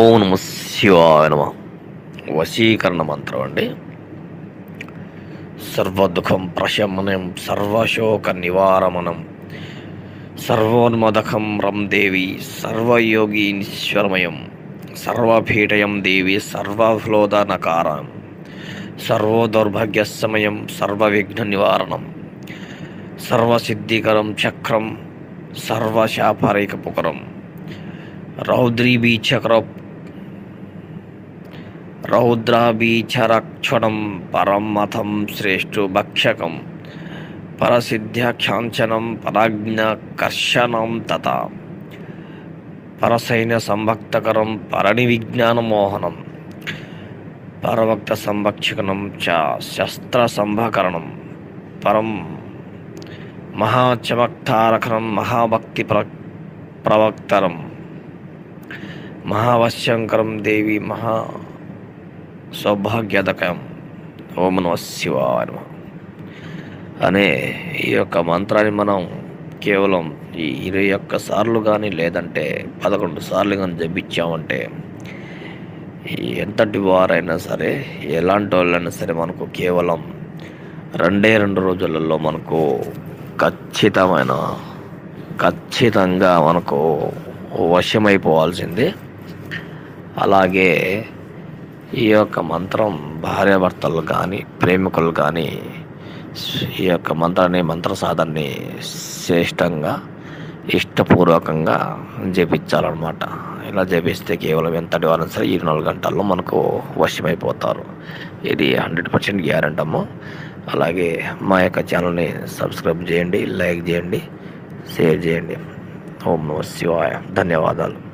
ఓం నమ. శివాయ నమ వశీకరణ మంత్రం అండి. సర్వదుఖం ప్రశమనం సర్వశోక నివారమనం సర్వోన్మదకం రం దేవి సర్వయోగీశ్వరమయం సర్వపీఠయం దేవి సర్వఫ్లోదనకారం సర్వదౌర్భాగ్యసమయం సర్వవిఘ్న నివారణం సర్వసిద్ధికరం చక్రం సర్వశాపరేకపుకరం రౌద్రీబీచక్ర రౌద్రాబీచరక్షణం పరమథం శ్రేష్ఠు భక్షకం పరసిద్ధ్యాఖ్యాంచనం పరాజ్ఞకర్షణం తథ పరసైన్య సంభక్తకరం పరణి విజ్ఞానమోహనం పరవక్త సంభక్షకనం చ శస్త్ర సంభకరణం పరం మహాచమక్తారకరం మహాభక్తి ప్ర ప్రవక్తరం మహావశ్యంకరం దేవి మహా సౌభాగ్యదకం ఓం నమ. శివాయ అనే ఈ యొక్క మంత్రాన్ని మనం కేవలం ఈ ఇరవై ఒక్క సార్లు కానీ లేదంటే పదకొండు సార్లు కానీ జపించామంటే ఎంతటి వారైనా సరే ఎలాంటి వాళ్ళైనా సరే మనకు కేవలం రెండే రెండు రోజులలో మనకు ఖచ్చితమైన ఖచ్చితంగా మనకు వశమైపోవాల్సిందే. అలాగే ఈ యొక్క మంత్రం భార్యాభర్తలు కానీ ప్రేమికులు కానీ ఈ యొక్క మంత్రాన్ని మంత్ర సాధనని శ్రేష్టంగా ఇష్టపూర్వకంగా జపించాలన్నమాట. ఇలా జపిస్తే కేవలం ఎంతటి వారైనా సరే ఈ నాలుగు గంటల్లో మనకు వశమైపోతారు. ఇది హండ్రెడ్ పర్సెంట్ గ్యారెంటీ అమ్మ. అలాగే మా యొక్క ఛానల్ని సబ్స్క్రైబ్ చేయండి లైక్ చేయండి షేర్ చేయండి. ఓం నమ శివాయ. ధన్యవాదాలు.